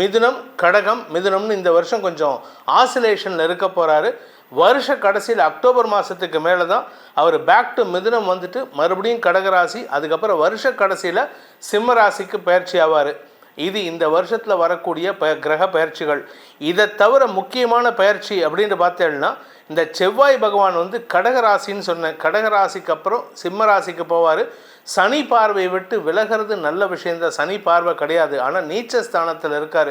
மிதுனம் கடகம் மிதுனம்னு இந்த வருஷம் கொஞ்சம் ஆசிலேஷனில் இருக்க போகிறாரு வருஷ கடைசியில் அக்டோபர் மாதத்துக்கு மேலே தான் அவர் பேக் டு மிதுனம் வந்துட்டு மறுபடியும் கடகராசி அதுக்கப்புறம் வருஷ கடைசியில் சிம்ம ராசிக்கு பயிற்சி ஆவார். இது இந்த வருஷத்தில் வரக்கூடிய ப கிரக பயிற்சிகள். இதை தவிர முக்கியமான பயிற்சி அப்படின்னு பார்த்தேன்னா இந்த செவ்வாய் பகவான் வந்து கடகராசின்னு சொன்னேன் கடகராசிக்கு அப்புறம் சிம்ம ராசிக்கு போவார். சனி பார்வையை விட்டு விலகிறது நல்ல விஷயந்தான் சனி பார்வை கிடையாது. ஆனால் நீச்ச ஸ்தானத்தில் இருக்கார்.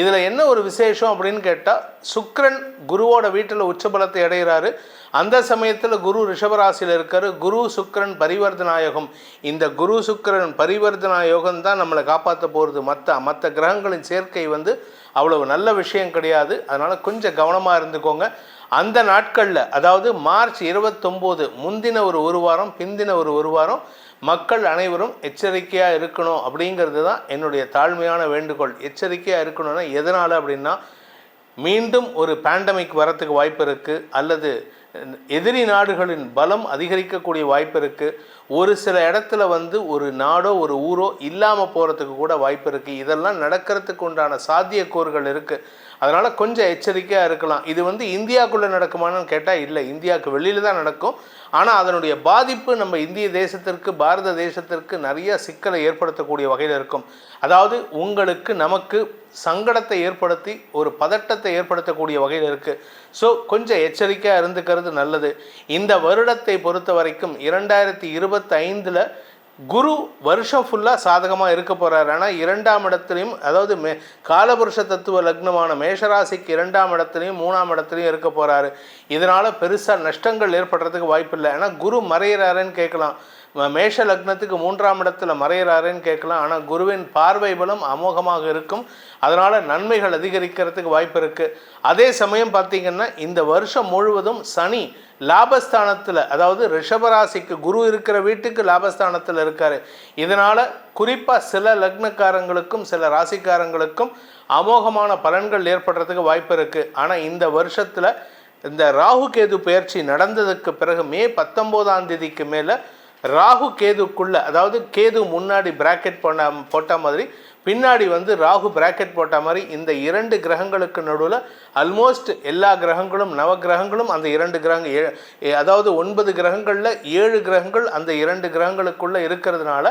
இதில் என்ன ஒரு விசேஷம் அப்படின்னு கேட்டால் சுக்ரன் குருவோட வீட்டில் உச்சபலத்தை அடைகிறாரு. அந்த சமயத்தில் குரு ரிஷபராசியில் இருக்கார். குரு சுக்ரன் பரிவர்த்தனாயோகம் இந்த குரு சுக்கரன் பரிவர்த்தனாயோகம் தான் நம்மளை காப்பாற்ற போகிறது மற்ற மற்ற கிரகங்களின் சேர்க்கை வந்து அவ்வளவு நல்ல விஷயம் கிடையாது. அதனால் கொஞ்சம் கவனமாக இருந்துக்கோங்க. அந்த நாட்களில் அதாவது மார்ச் இருபத்தொம்போது முந்தின ஒரு ஒரு வாரம் பிந்தின ஒரு ஒரு வாரம் மக்கள் அனைவரும் எச்சரிக்கையாக இருக்கணும் அப்படிங்கிறது தான் என்னுடைய தாழ்மையான வேண்டுகோள். எச்சரிக்கையாக இருக்கணும்னா எதனால் அப்படின்னா மீண்டும் ஒரு பேண்டமிக் வரத்துக்கு வாய்ப்பு இருக்குது அல்லது எதிரி நாடுகளின் பலம் அதிகரிக்கக்கூடிய வாய்ப்பு இருக்குது ஒரு சில இடத்துல வந்து ஒரு நாடோ ஒரு ஊரோ இல்லாமல் போகிறதுக்கு கூட வாய்ப்பு இருக்குது இதெல்லாம் நடக்கிறதுக்கு உண்டான சாத்தியக்கூறுகள் இருக்குது அதனால் கொஞ்சம் எச்சரிக்கையாக இருக்கலாம். இது வந்து இந்தியாவுக்குள்ளே நடக்குமான்னு கேட்டால் இல்லை. இந்தியாவுக்கு வெளியில் தான் நடக்கும். ஆனால் அதனுடைய பாதிப்பு நம்ம இந்திய தேசத்திற்கு பாரத தேசத்திற்கு நிறைய சிக்கலை ஏற்படுத்தக்கூடிய வகையில் இருக்கும். அதாவது உங்களுக்கு நமக்கு சங்கடத்தை ஏற்படுத்தி ஒரு பதட்டத்தை ஏற்படுத்தக்கூடிய வகையில் இருக்குது ஸோ கொஞ்சம் எச்சரிக்கையாக இருந்துக்கிறது நல்லது. இந்த வருடத்தை பொறுத்த வரைக்கும் இரண்டாயிரத்தி இருபத்தைந்தில் குரு வருஷம் ஃபுல்லாக சாதகமாக இருக்க போகிறார் ஆனால் இரண்டாம் இடத்துலையும் அதாவது மே காலபுருஷ தத்துவ லக்னமான மேஷராசிக்கு இரண்டாம் இடத்துலையும் மூணாம் இடத்துலையும் இருக்க போகிறாரு இதனால் பெருசாக நஷ்டங்கள் ஏற்படுறதுக்கு வாய்ப்பு இல்லை ஏன்னா குரு மறையிறாருன்னு கேட்கலாம். மேஷ லக்னத்துக்கு மூன்றாம் இடத்துல மறையிறாருன்னு கேட்கலாம். ஆனால் குருவின் பார்வை பலம் அமோகமாக இருக்கும். அதனால் நன்மைகள் அதிகரிக்கிறதுக்கு வாய்ப்பு இருக்குது அதே சமயம் பார்த்தீங்கன்னா இந்த வருஷம் முழுவதும் சனி லாபஸ்தானத்தில் அதாவது ரிஷபராசிக்கு குரு இருக்கிற வீட்டுக்கு லாபஸ்தானத்தில் இருக்கார். இதனால் குறிப்பாக சில லக்னக்காரங்களுக்கும் சில ராசிக்காரங்களுக்கும் அமோகமான பலன்கள் ஏற்படுறதுக்கு வாய்ப்பு இருக்குது ஆனால் இந்த வருஷத்தில் இந்த ராகு கேது பயிற்சி நடந்ததுக்கு பிறகு மே பத்தொம்போதாம் தேதிக்கு மேலே ராகு கேதுக்குள்ள அதாவது கேது முன்னாடி பிராக்கெட் போட்ட போட்ட மாதிரி பின்னாடி வந்து ராகு பிராக்கெட் போட்ட மாதிரி இந்த இரண்டு கிரகங்களுக்கு நடுவில் அல்மோஸ்ட் எல்லா கிரகங்களும் நவ கிரகங்களும் அந்த இரண்டு கிரகங்கள் ஏ- ஏ- அதாவது ஒன்பது கிரகங்களில் ஏழு கிரகங்கள் அந்த இரண்டு கிரகங்களுக்குள்ளே இருக்கிறதுனால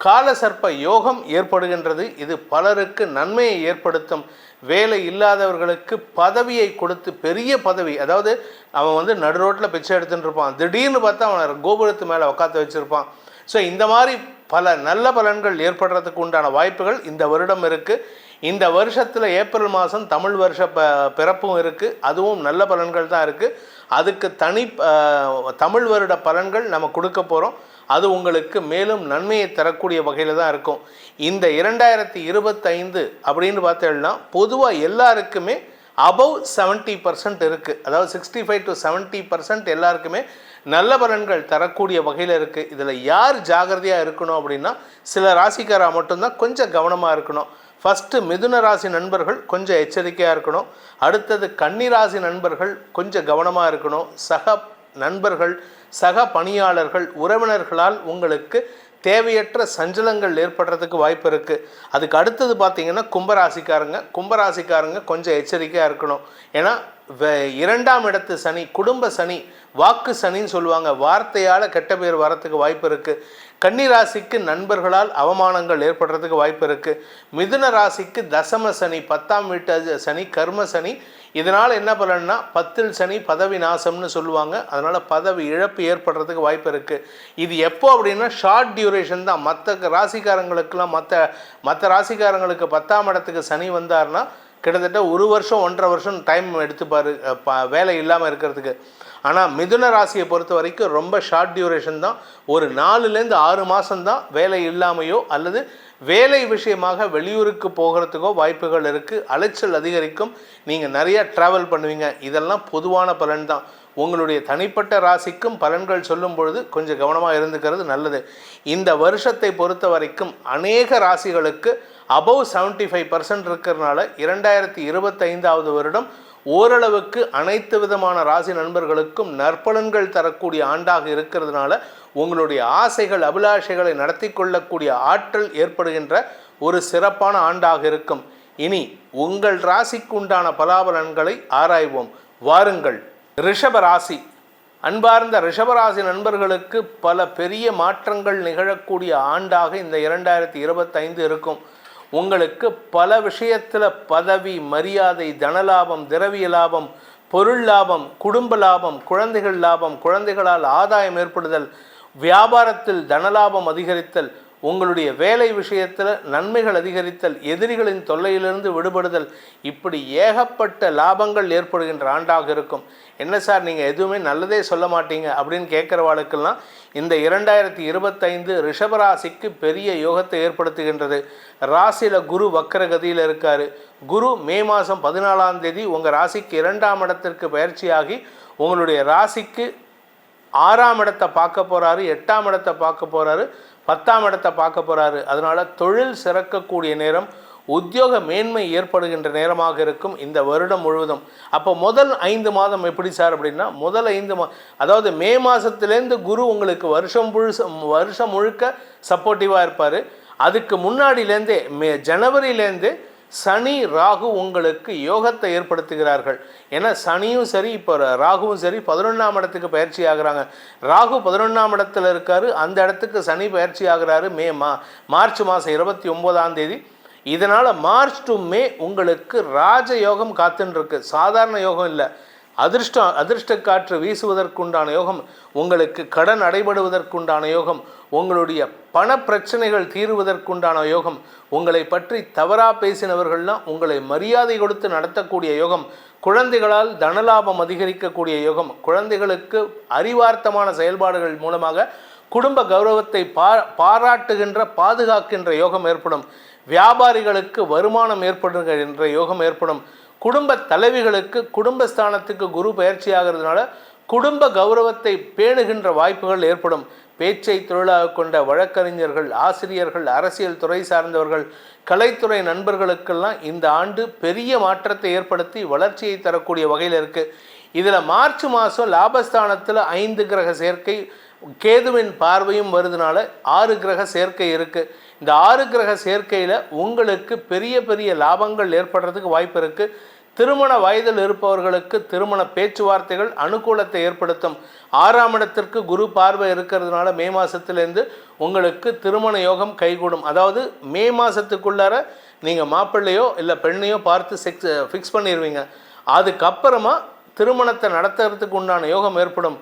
காலசர்ப்ப யோகம் ஏற்படுகின்றது. இது பலருக்கு நன்மையை ஏற்படுத்தும். வேலை இல்லாதவர்களுக்கு பதவியை கொடுத்து பெரிய பதவி அதாவது அவன் வந்து நடு ரோட்டில் பிச்சை எடுத்துட்டு இருப்பான். திடீர்னு பார்த்தா அவனை கோபுரத்து மேலே உட்காந்து வச்சிருப்பான். ஸோ இந்த மாதிரி பல நல்ல பலன்கள் ஏற்படுறதுக்கு உண்டான வாய்ப்புகள் இந்த வருடம் இருக்குது இந்த வருஷத்தில் ஏப்ரல் மாதம் தமிழ் வருஷ ப பிறப்பும் இருக்குது அதுவும் நல்ல பலன்கள் தான் இருக்குது அதுக்கு தனி தமிழ் வருட பலன்கள் நம்ம கொடுக்க போகிறோம் அது உங்களுக்கு மேலும் நன்மையை தரக்கூடிய வகையில் தான் இருக்கும். இந்த இரண்டாயிரத்தி இருபத்தைந்து அப்படின்னு பார்த்தோம்னா பொதுவாக எல்லாருக்குமே அபவ் செவன்ட்டி பர்சன்ட் இருக்குது அதாவது sixty five to seventy percent எல்லாருக்குமே நல்ல பலன்கள் தரக்கூடிய வகையில் இருக்குது இதில் யார் ஜாகிரதையாக இருக்கணும் அப்படின்னா சில ராசிக்காரா மட்டும்தான் கொஞ்சம் கவனமாக இருக்கணும். ஃபஸ்ட்டு மிதுன ராசி நண்பர்கள் கொஞ்சம் எச்சரிக்கையாக இருக்கணும். அடுத்தது கன்னி ராசி நண்பர்கள் கொஞ்சம் கவனமாக இருக்கணும். சக நண்பர்கள் சக பணியாளர்கள் உறவினர்களால் உங்களுக்கு தேவையற்ற சஞ்சலங்கள் ஏற்படுறதுக்கு வாய்ப்பு இருக்குது அதுக்கு அடுத்தது பார்த்திங்கன்னா கும்பராசிக்காரங்க. கும்பராசிக்காரங்க கொஞ்சம் எச்சரிக்கையாக இருக்கணும். ஏன்னா இரண்டாம் இடத்து சனி குடும்ப சனி வாக்கு சனின்னு சொல்லுவாங்க. வார்த்தையால் கெட்ட பேர் வரத்துக்கு வாய்ப்பு இருக்குது கன்னி ராசிக்கு நண்பர்களால் அவமானங்கள் ஏற்படுறதுக்கு வாய்ப்பு இருக்குது மிதுன ராசிக்கு தசம சனி பத்தாம் வீட்டு சனி கர்ம சனி இதனால் என்ன பலன்னா பத்தில் சனி பதவி நாசம்னு சொல்லுவாங்க. அதனால் பதவி இழப்பு ஏற்படுறதுக்கு வாய்ப்பு இருக்குது இது எப்போ அப்படின்னா ஷார்ட் டியூரேஷன் தான். மற்ற ராசிக்காரங்களுக்கெல்லாம் மற்ற மற்ற ராசிக்காரங்களுக்கு பத்தாம் இடத்துக்கு சனி வந்தார்னா கிட்டத்தட்ட ஒரு வருஷம் ஒன்றரை வருஷம் டைம் எடுத்துப்பார். வேலை இல்லாமல் இருக்கிறதுக்கு. ஆனால் மிதுன ராசியை பொறுத்த வரைக்கும் ரொம்ப ஷார்ட் டியூரேஷன் தான். ஒரு நாலுலேருந்து ஆறு மாதம்தான் வேலை இல்லாமையோ அல்லது வேலை விஷயமாக வெளியூருக்கு போகிறதுக்கோ வாய்ப்புகள் இருக்குது அலைச்சல் அதிகரிக்கும். நீங்கள் நிறையா ட்ராவல் பண்ணுவீங்க. இதெல்லாம் பொதுவான பலன் தான். உங்களுடைய தனிப்பட்ட ராசிக்கும் பலன்கள் சொல்லும் பொழுது கொஞ்சம் கவனமாக இருந்துக்கிறது நல்லது. இந்த வருஷத்தை பொறுத்த வரைக்கும் அநேக ராசிகளுக்கு அபவ் 75% ஃபைவ் பர்சன்ட் இருக்கிறதுனால இரண்டாயிரத்தி இருபத்தைந்தாவது வருடம் ஓரளவுக்கு அனைத்து விதமான ராசி நண்பர்களுக்கும் நற்பலன்கள் தரக்கூடிய ஆண்டாக இருக்கிறதுனால உங்களுடைய ஆசைகள் அபிலாஷைகளை நடத்தி கொள்ளக்கூடிய ஆற்றல் ஏற்படுகின்ற ஒரு சிறப்பான ஆண்டாக இருக்கும். இனி உங்கள் ராசிக்கு உண்டான பலாபலன்களை ஆராய்வோம். வாருங்கள். ரிஷப ராசி. அன்பார்ந்த ரிஷபராசி நண்பர்களுக்கு பல பெரிய மாற்றங்கள் நிகழக்கூடிய ஆண்டாக இந்த இரண்டாயிரத்தி இருபத்தைந்து இருக்கும். உங்களுக்கு பல விஷயத்தில் பதவி மரியாதை தனலாபம் திரவிய லாபம் பொருள் லாபம் குடும்ப லாபம் குழந்தைகள் லாபம் குழந்தைகளால் ஆதாயம் ஏற்படுதல் வியாபாரத்தில் தனலாபம் அதிகரித்தல் உங்களுடைய வேலை விஷயத்தில் நன்மைகள் அதிகரித்தல் எதிரிகளின் தொல்லையிலிருந்து விடுபடுதல் இப்படி ஏகப்பட்ட லாபங்கள் ஏற்படுகின்ற ஆண்டாக இருக்கும். என்ன சார் நீங்கள் எதுவுமே நல்லதே சொல்ல மாட்டீங்க அப்படின்னு கேட்குறவாளுக்கெல்லாம் இந்த இரண்டாயிரத்தி இருபத்தைந்து ரிஷபராசிக்கு பெரிய யோகத்தை ஏற்படுத்துகின்றது. ராசியில் குரு வக்கரகதியில் இருக்கார். குரு மே மாதம் பதினாலாம் தேதி உங்கள் ராசிக்கு இரண்டாம் இடத்திற்கு பயிற்சியாகி உங்களுடைய ராசிக்கு ஆறாம் இடத்தை பார்க்க போகிறாரு எட்டாம் இடத்தை பார்க்க போகிறாரு பத்தாம் இடத்தை பார்க்க போகிறாரு அதனால் தொழில் சிறக்கக்கூடிய நேரம் உத்தியோக மேன்மை ஏற்படுகின்ற நேரமாக இருக்கும் இந்த வருடம் முழுவதும். அப்போ முதல் ஐந்து மாதம் எப்படி சார் அப்படின்னா முதல் ஐந்து மா அதாவது மே மாதத்துலேருந்து குரு உங்களுக்கு வருஷம் முழுச வருஷம் முழுக்க சப்போர்ட்டிவாக இருப்பார். அதுக்கு முன்னாடியிலேருந்தே மே ஜனவரியிலேருந்து சனி ராகு உங்களுக்கு யோகத்தை ஏற்படுத்துகிறார்கள். ஏன்னா சனியும் சரி இப்போ ராகுவும் சரி பதினொன்றாம் இடத்துக்கு பயிற்சி ஆகுறாங்க. ராகு பதினொன்றாம் இடத்துல இருக்காரு அந்த இடத்துக்கு சனி பயிற்சி ஆகுறாரு மே மா மார்ச் மாதம் இருபத்தி ஒம்போதாம் தேதி. இதனால் மார்ச் டு மே உங்களுக்கு ராஜ யோகம் காத்துன்னு இருக்கு. சாதாரண யோகம் இல்லை. அதிர்ஷ்டம் அதிர்ஷ்ட காற்று வீசுவதற்குண்டான யோகம் உங்களுக்கு கடன் அடைபடுவதற்குண்டான யோகம் உங்களுடைய பண பிரச்சனைகள் தீருவதற்குண்டான யோகம் உங்களை பற்றி தவறாக பேசினவர்கள்லாம் உங்களை மரியாதை கொடுத்து நடத்தக்கூடிய யோகம் குழந்தைகளால் தனலாபம் அதிகரிக்கக்கூடிய யோகம் குழந்தைகளுக்கு அறிவார்த்தமான செயல்பாடுகள் மூலமாக குடும்ப கௌரவத்தை பா பாராட்டுகின்ற பாதுகாக்கின்ற யோகம் ஏற்படும். வியாபாரிகளுக்கு வருமானம் ஏற்படுகின்ற யோகம் ஏற்படும். குடும்ப தலைவிகளுக்கு குடும்பஸ்தானத்துக்கு குரு பயிற்சி ஆகிறதுனால குடும்ப கௌரவத்தை பேணுகின்ற வாய்ப்புகள் ஏற்படும். பேச்சை தொழிலாக கொண்ட வழக்கறிஞர்கள் ஆசிரியர்கள் அரசியல் துறை சார்ந்தவர்கள் கலைத்துறை நண்பர்களுக்கெல்லாம் இந்த ஆண்டு பெரிய மாற்றத்தை ஏற்படுத்தி வளர்ச்சியை தரக்கூடிய வகையில் இருக்குது இதில் மார்ச் மாதம் லாபஸ்தானத்தில் ஐந்து கிரக சேர்க்கை கேதுவின் பார்வையும் வருதுனால ஆறு கிரக சேர்க்கை இருக்குது இந்த ஆறு கிரக சேர்க்கையில் உங்களுக்கு பெரிய பெரிய லாபங்கள் ஏற்படுறதுக்கு வாய்ப்பு இருக்குது திருமண வயதில் இருப்பவர்களுக்கு திருமண பேச்சுவார்த்தைகள் அனுகூலத்தை ஏற்படுத்தும். ஆறாம் இடத்திற்கு குரு பார்வை இருக்கிறதுனால மே மாதத்துலேருந்து உங்களுக்கு திருமண யோகம் கைகூடும். அதாவது மே மாதத்துக்குள்ளார நீங்கள் மாப்பிள்ளையோ இல்லை பெண்ணையோ பார்த்து செக்ஸ் ஃபிக்ஸ் பண்ணிடுவீங்க அதுக்கப்புறமா திருமணத்தை நடத்துறதுக்கு உண்டான யோகம் ஏற்படும்.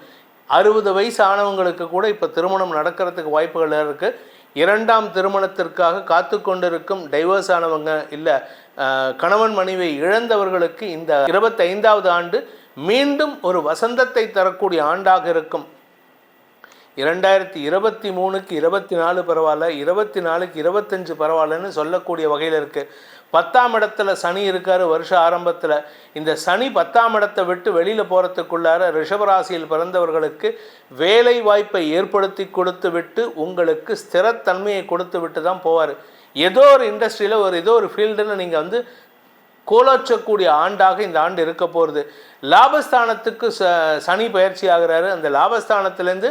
அறுபது வயசு ஆனவங்களுக்கு கூட இப்போ திருமணம் நடக்கிறதுக்கு வாய்ப்புகள் இருக்குது இரண்டாம் திருமணத்திற்காக காத்து கொண்டிருக்கும் டைவர்ஸ் ஆனவங்க இல்லை கணவன் மனைவி இழந்தவர்களுக்கு இந்த இருபத்தைந்தாவது ஆண்டு மீண்டும் ஒரு வசந்தத்தை தரக்கூடிய ஆண்டாக இருக்கும். இரண்டாயிரத்தி இருபத்தி மூணுக்கு இருபத்தி நாலு பரவாயில்ல இருபத்தி நாலுக்கு இருபத்தஞ்சு பரவாயில்லன்னு சொல்லக்கூடிய வகையில் இருக்குது பத்தாம் இடத்துல சனி இருக்கார் வருஷ ஆரம்பத்தில். இந்த சனி பத்தாம் இடத்தை விட்டு வெளியில் போகிறதுக்குள்ளார ரிஷபராசியில் பிறந்தவர்களுக்கு வேலை வாய்ப்பை ஏற்படுத்தி கொடுத்து விட்டு உங்களுக்கு ஸ்திரத்தன்மையை கொடுத்து விட்டு தான் போவார். ஏதோ ஒரு இண்டஸ்ட்ரியில் ஒரு ஏதோ ஒரு ஃபீல்டில் நீங்கள் வந்து கோலோச்சக்கூடிய ஆண்டாக இந்த ஆண்டு இருக்க போகிறது லாபஸ்தானத்துக்கு ச சனி பயிற்சி ஆகிறாரு. அந்த லாபஸ்தானத்துலேருந்து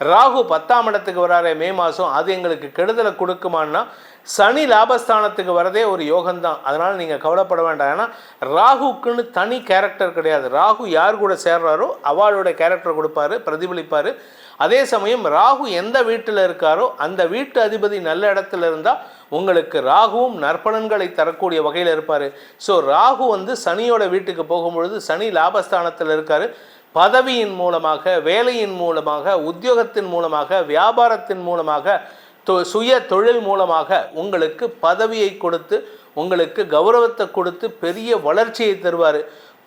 ராகு பத்தாம் இடத்துக்கு வராரு மே மாதம் அது எங்களுக்கு கெடுதலை கொடுக்குமான்னா சனி லாபஸ்தானத்துக்கு வரதே ஒரு யோகம்தான். அதனால் நீங்கள் கவலைப்பட வேண்டாம். ஏன்னா ராகுக்குன்னு தனி கேரக்டர் கிடையாது. ராகு யார் கூட சேர்றாரோ அவளோட கேரக்டர் கொடுப்பாரு பிரதிபலிப்பார். அதே சமயம் ராகு எந்த வீட்டில் இருக்காரோ அந்த வீட்டு அதிபதி நல்ல இடத்துல இருந்தால் உங்களுக்கு ராகுவும் நற்பலன்களை தரக்கூடிய வகையில் இருப்பார். ஸோ ராகு வந்து சனியோட வீட்டுக்கு போகும்பொழுது சனி லாபஸ்தானத்தில் இருக்கார். பதவியின் மூலமாக வேலையின் மூலமாக உத்தியோகத்தின் மூலமாக வியாபாரத்தின் மூலமாக சுய தொழில் மூலமாக உங்களுக்கு பதவியை கொடுத்து உங்களுக்கு கௌரவத்தை கொடுத்து பெரிய வளர்ச்சியை தருவார்.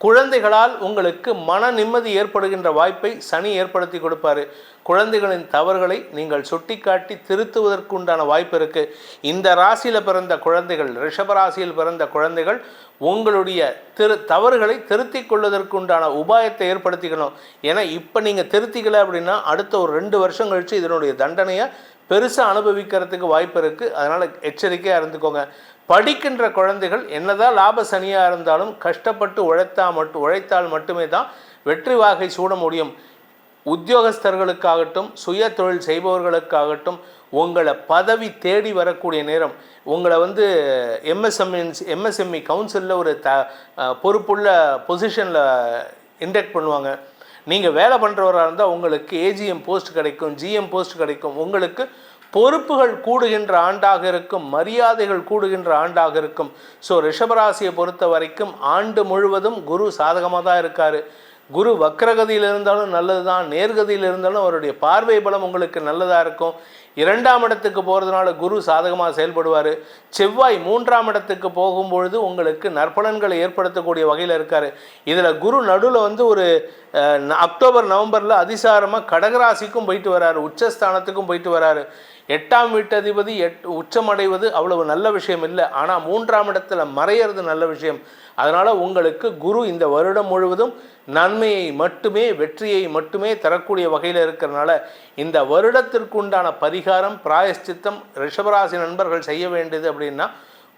குழந்தைகளால் உங்களுக்கு மன நிம்மதி ஏற்படுகின்ற வாய்ப்பை சனி ஏற்படுத்தி கொடுப்பாரு. குழந்தைகளின் தவறுகளை நீங்கள் சுட்டிக்காட்டி திருத்துவதற்குண்டான வாய்ப்பு இருக்குது இந்த ராசியில் பிறந்த குழந்தைகள் ரிஷப ராசியில் பிறந்த குழந்தைகள் உங்களுடைய திரு தவறுகளை திருத்திக் கொள்வதற்குண்டான உபாயத்தை ஏற்படுத்திக்கணும். ஏன்னா இப்போ நீங்கள் திருத்திக்கலை அப்படின்னா அடுத்த ஒரு ரெண்டு வருஷம் கழித்து இதனுடைய தண்டனையை பெருசாக அனுபவிக்கிறதுக்கு வாய்ப்பு இருக்குது அதனால் எச்சரிக்கையாக இருந்துக்கோங்க. படிக்கின்ற குழந்தைகள் என்னதான் லாப சனியாக இருந்தாலும் கஷ்டப்பட்டு உழைத்தா மட்டும் உழைத்தால் மட்டுமே தான் வெற்றி வாகை சூட முடியும். உத்தியோகஸ்தர்களுக்காகட்டும் சுய தொழில் செய்பவர்களுக்காகட்டும் உங்களை பதவி தேடி வரக்கூடிய நேரம். உங்களை வந்து எம்எஸ்எம்என்சி எம்எஸ்எம்இ கவுன்சிலில் ஒரு த பொறுப்புள்ள பொசிஷனில் இன்டெக்ட் பண்ணுவாங்க. நீங்கள் வேலை பண்ணுறவராக இருந்தால் உங்களுக்கு ஏஜிஎம் போஸ்ட் கிடைக்கும் ஜிஎம் போஸ்ட் கிடைக்கும். உங்களுக்கு பொறுப்புகள் கூடுகின்ற ஆண்டாக இருக்கும் மரியாதைகள் கூடுகின்ற ஆண்டாக இருக்கும். ஸோ ரிஷபராசியை பொறுத்த வரைக்கும் ஆண்டு முழுவதும் குரு சாதகமாக தான் இருக்கார். குரு வக்ரகதியில் இருந்தாலும் நல்லது தான் நேர்கதியில் இருந்தாலும் அவருடைய பார்வை பலம் உங்களுக்கு நல்லதாக இருக்கும். இரண்டாம் இடத்துக்கு போகிறதுனால குரு சாதகமாக செயல்படுவார். செவ்வாய் மூன்றாம் இடத்துக்கு போகும்பொழுது உங்களுக்கு நற்பலன்களை ஏற்படுத்தக்கூடிய வகையில் இருக்கார். இதில் குரு நடுவில் வந்து ஒரு ந- அக்டோபர் நவம்பரில் அதிசாரமாக கடகராசிக்கும் போயிட்டு வராரு உச்சஸ்தானத்துக்கும் போயிட்டு வராரு. எட்டாம் வீட்டதிபதி எட் உச்சமடைவது அவ்வளவு நல்ல விஷயம் இல்லை. ஆனால் மூன்றாம் இடத்துல மறையிறது நல்ல விஷயம். அதனால் உங்களுக்கு குரு இந்த வருடம் முழுவதும் நன்மையை மட்டுமே வெற்றியை மட்டுமே தரக்கூடிய வகையில் இருக்கிறனால இந்த வருடத்திற்கு உண்டான பரிகாரம் பிராயஷ்சித்தம் ரிஷபராசி நண்பர்கள் செய்ய வேண்டியது அப்படின்னா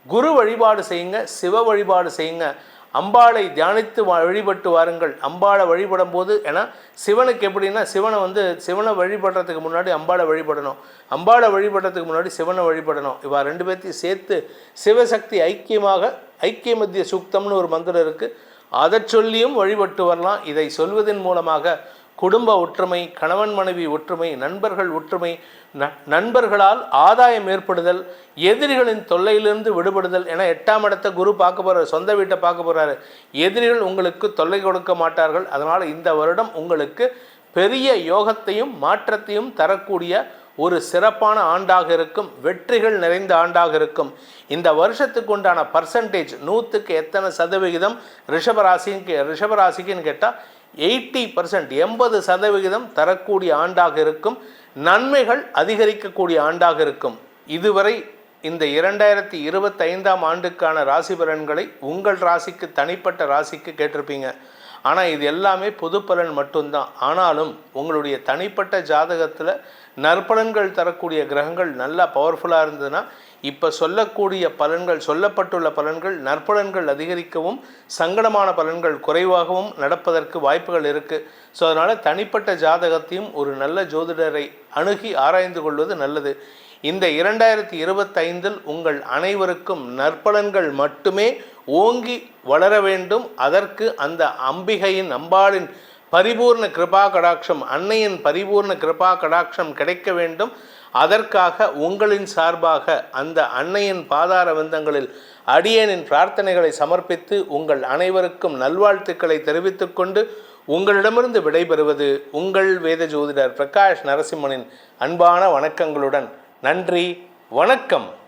குரு வழிபாடு செய்யுங்க சிவ வழிபாடு செய்யுங்க. அம்பாளை தியானித்து வா- வழிபட்டு வாருங்கள். அம்பாளை வழிபடும் போது ஏன்னா சிவனுக்கு எப்படின்னா சிவனை வந்து சிவனை வழிபடுறதுக்கு முன்னாடி அம்பாளை வழிபடணும். அம்பாளை வழிபடுறதுக்கு முன்னாடி சிவனை வழிபடணும். இவா ரெண்டு பேர்த்தையும் சேர்த்து சிவசக்தி ஐக்கியமாக ஐக்கிய மத்திய சூக்தம்னு ஒரு மந்திரம் இருக்குது அதை சொல்லியும் வழிபட்டு வரலாம். இதை சொல்வதன் மூலமாக குடும்ப ஒற்றுமை கணவன் மனைவி ஒற்றுமை நண்பர்கள் ஒற்றுமை ந- நண்பர்களால் ஆதாயம் ஏற்படுதல் எதிரிகளின் தொல்லையிலிருந்து விடுபடுதல் என எட்டாம் இடத்தை குரு பார்க்க போகிறார் சொந்த வீட்டை பார்க்க போகிறாரு எதிரிகள் உங்களுக்கு தொல்லை கொடுக்க மாட்டார்கள். அதனால் இந்த வருடம் உங்களுக்கு பெரிய யோகத்தையும் மாற்றத்தையும் தரக்கூடிய ஒரு சிறப்பான ஆண்டாக இருக்கும். வெற்றிகள் நிறைந்த ஆண்டாக இருக்கும். இந்த வருஷத்துக்கு உண்டான பர்சன்டேஜ் நூற்றுக்கு எத்தனை சதவிகிதம் ரிஷபராசின்னு ரிஷபராசிக்குன்னு கேட்டால் எயிட்டி பர்சன்ட் எண்பது சதவிகிதம் தரக்கூடிய ஆண்டாக இருக்கும். நன்மைகள் அதிகரிக்கக்கூடிய ஆண்டாக இருக்கும். இதுவரை இந்த இரண்டாயிரத்தி இருபத்தைந்தாம் ஆண்டுக்கான ராசி பலன்களை உங்கள் ராசிக்கு தனிப்பட்ட ராசிக்கு கேட்டிருப்பீங்க. ஆனால் இது எல்லாமே பொது பலன் மட்டும்தான். ஆனாலும் உங்களுடைய தனிப்பட்ட ஜாதகத்தில் நற்பலன்கள் தரக்கூடிய கிரகங்கள் நல்லா பவர்ஃபுல்லாக இருந்ததுன்னா இப்போ சொல்லக்கூடிய பலன்கள் சொல்லப்பட்டுள்ள பலன்கள் நற்பலன்கள் அதிகரிக்கவும் சங்கடமான பலன்கள் குறைவாகவும் நடப்பதற்கு வாய்ப்புகள் இருக்குது ஸோ அதனால் தனிப்பட்ட ஜாதகத்தையும் ஒரு நல்ல ஜோதிடரை அணுகி ஆராய்ந்து கொள்வது நல்லது. இந்த இரண்டாயிரத்தி இருபத்தைந்தில் உங்கள் அனைவருக்கும் நற்பலன்கள் மட்டுமே ஓங்கி வளர வேண்டும். அதற்கு அந்த அம்பிகையின் அம்பாளின் பரிபூர்ண கிருபா கடாட்சம் அன்னையின் பரிபூர்ண கிருபா கடாட்சம் கிடைக்க வேண்டும். அதற்காக உங்களின் சார்பாக அந்த அன்னையின் பாதார வந்தங்களில் அடியேனின் பிரார்த்தனைகளை சமர்ப்பித்து உங்கள் அனைவருக்கும் நல்வாழ்த்துக்களை தெரிவித்துக்கொண்டு உங்களிடமிருந்து விடைபெறுவது உங்கள் வேத ஜோதிடர் பிரகாஷ் நரசிம்மனின் அன்பான வணக்கங்களுடன். நன்றி வணக்கம்.